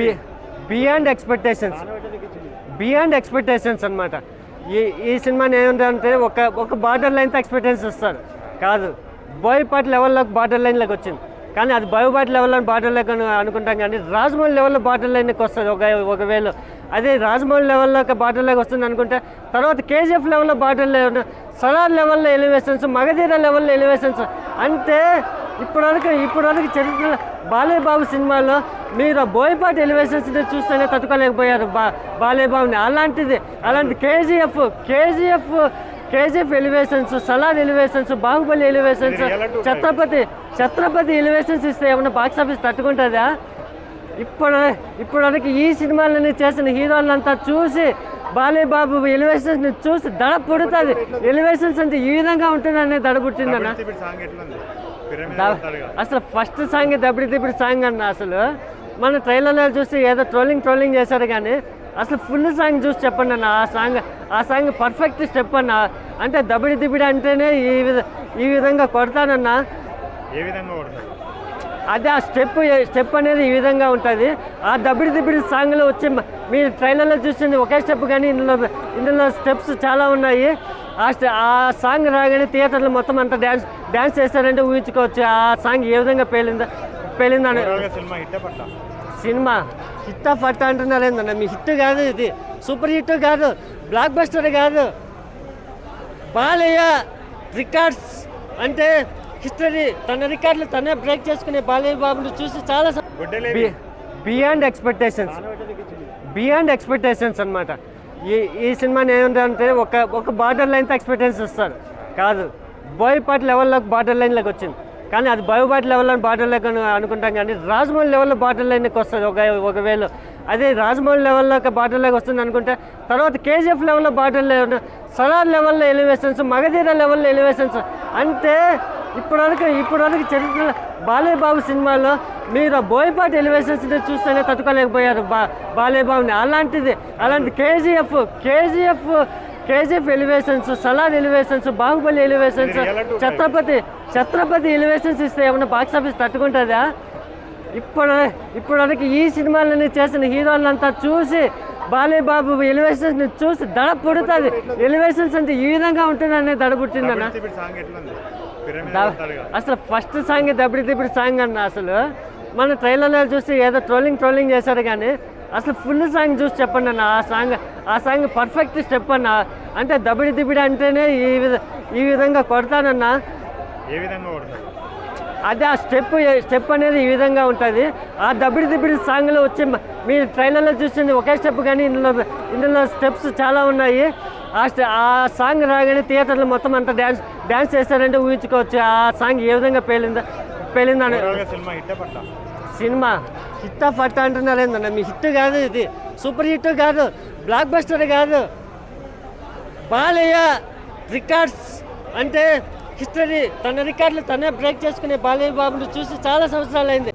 B beyond expectations beyond expectations అనమాట ఈ ఈ సినిమాని ఏమంటే ఒక ఒక బార్డర్ లైన్తో ఎక్స్పెక్టేషన్స్ ఇస్తారు కాదు బోయపాటి లెవెల్లోకి బార్డర్ లైన్లోకి వచ్చింది. కానీ అది బయోపాటి లెవెల్లో బార్డర్ లైన్ అనుకుంటాం కానీ రాజమౌళి లెవెల్లో బార్డర్ లైన్కి వస్తుంది. ఒక ఒకవేళ అదే రాజమౌళి లెవెల్లోకి బార్డర్ లైన్ వస్తుంది అనుకుంటే తర్వాత కేజీఎఫ్ లెవెల్లో బార్డర్ లైన్ సలార్ లెవెల్లో ఎలివేషన్స్ మగధీర లెవెల్లో ఎలివేషన్స్ అంటే ఇప్పటివరకు ఇప్పటివరకు చరిత్ర బాలయ్య బాబు సినిమాలో మీరు బోయపాటి ఎలివేషన్స్ని చూస్తేనే తట్టుకోలేకపోయారు బా బాలయ్య బాబుని అలాంటిది అలాంటి KGF KGF KGF elevations Salaar elevations Baahubali elevations Chatrapathi Chatrapathi elevations ఇస్తే ఏమన్నా బాక్స్ ఆఫీస్ తట్టుకుంటుందా? ఇప్పుడు ఇప్పటివరకు ఈ సినిమాలని చేసిన హీరోలంతా చూసి బాలయ్య బాబు ఎలివేషన్స్ చూసి దడ పుడుతుంది. ఎలివేషన్స్ అంటే ఈ విధంగా ఉంటుందనే దడ పుట్టిందన్న. అసలు ఫస్ట్ సాంగ్ దబ్బడి దిబ్బడి సాంగ్ అన్న అసలు. మన ట్రైలర్లో చూసి ఏదో ట్రోలింగ్ ట్రోలింగ్ చేశారు కానీ అసలు ఫుల్ సాంగ్ చూసి చెప్పండి అన్న ఆ సాంగ్ ఆ సాంగ్ పర్ఫెక్ట్ స్టెప్ అన్న. అంటే దబ్బడి దిబ్బడి అంటేనే ఈ విధ ఈ విధంగా కొడతానన్నా. ఏ విధంగా కొడతారు అదే ఆ స్టెప్ స్టెప్ అనేది ఈ విధంగా ఉంటుంది. ఆ దబ్బిడి దిబ్బిడి సాంగ్లో వచ్చి మ- మీరు ట్రైలర్లో చూసింది ఒకే స్టెప్ కానీ ఇందులో ఇందులో స్టెప్స్ చాలా ఉన్నాయి. ఆ ఆ సాంగ్ రాగానే థియేటర్లో మొత్తం అంతా డ్యాన్స్ డ్యాన్స్ చేస్తారంటే ఊహించుకోవచ్చు. ఆ సాంగ్ ఏ విధంగా పేలిందో పేలిందని. సినిమా హిట్ అట్ట అంటున్నారు. ఏందన్న మీ హిట్ కాదు ఇది. సూపర్ హిట్ కాదు. బ్లాక్ బస్టర్ కాదు. బాలయ్య రికార్డ్స్ అంటే హిస్టరీ తన రికార్డులు తనే బ్రేక్ చేసుకునే బాలయ్య బాబుని చూసి చాలా బియాండ్ ఎక్స్పెక్టేషన్స్. బియాండ్ ఎక్స్పెక్టేషన్స్ అనమాట ఈ ఈ సినిమాని ఏమంటే ఒక ఒక బార్డర్ లైన్తో ఎక్స్పెక్టేషన్స్ ఇస్తారు కాదు. బోయపాటి లెవెల్లోకి బార్డర్ లైన్లోకి వచ్చింది. కానీ అది బయోపాటి లెవెల్లో బార్డర్ లైన్ అనుకుంటాం కానీ రాజమౌళి లెవెల్లో బార్డర్ లైన్కి వస్తుంది ఒక ఒకవేళ. అదే రాజమౌళి లెవెల్లోకి బార్డర్ లైన్ వస్తుంది అనుకుంటే తర్వాత కేజీఎఫ్ లెవెల్లో బార్డర్ లైన్ సలార్ లెవెల్లో ఎలివేషన్స్ మగధీర లెవెల్లో ఎలివేషన్స్ అంటే ఇప్పటివరకు ఇప్పటివరకు చరిత్ర బాలయ్య బాబు సినిమాలో మీరు బోయపాటి ఎలివేషన్స్ని చూస్తేనే తట్టుకోలేకపోయారు బా బాలయ్య బాబుని అలాంటిది అలాంటి KGF KGF KGF elevations Salaar elevations Baahubali elevations Chatrapathi Chatrapathi elevations ఇస్తే ఏమన్నా బాక్స్ ఆఫీస్ తట్టుకుంటుందా? ఇప్పుడు ఇప్పటివరకు ఈ సినిమాలని చేసిన హీరోలంతా చూసి బాలయ్య బాబు ఎలివేషన్స్ చూసి దడ పుడుతుంది. ఎలివేషన్స్ అంటే ఈ విధంగా ఉంటుందనే దడ పుట్టిందన్న. అసలు ఫస్ట్ సాంగ్ దబ్బడి దిబ్బడి సాంగ్ అన్న అసలు. మన ట్రైలర్లో చూసి ఏదో ట్రోలింగ్ ట్రోలింగ్ చేశారు కానీ అసలు ఫుల్ సాంగ్ చూసి చెప్పండి అన్న ఆ సాంగ్ ఆ సాంగ్ పర్ఫెక్ట్ స్టెప్ అన్న. అంటే దబ్బడి దిబ్బడి అంటేనే ఈ విధ ఈ విధంగా కొడతానన్నా. ఏ విధంగా అదే ఆ స్టెప్ స్టెప్ అనేది ఈ విధంగా ఉంటుంది. ఆ దబ్బిడి దిబ్బిడి సాంగ్లో వచ్చి మ- మీరు ట్రైలర్లో చూసింది ఒకే స్టెప్ కానీ ఇందులో ఇందులో స్టెప్స్ చాలా ఉన్నాయి. ఆ స్టె ఆ సాంగ్ రాగానే థియేటర్లో మొత్తం అంతా డ్యాన్స్ డ్యాన్స్ చేస్తారంటే ఊహించుకోవచ్చు. ఆ సాంగ్ ఏ విధంగా పేలిందో పేలిందని. సినిమా హిట్ అట్ట అంటున్నారు ఏందన్న మీ హిట్ కాదు ఇది. సూపర్ హిట్ కాదు బ్లాక్ బస్టర్ కాదు. బాలయ్య రికార్డ్స్ అంటే హిస్టరీ తన రికార్డులు తనే బ్రేక్ చేసుకునే బాలయ్య బాబుని చూసి చాలా సంవత్సరాలు అయింది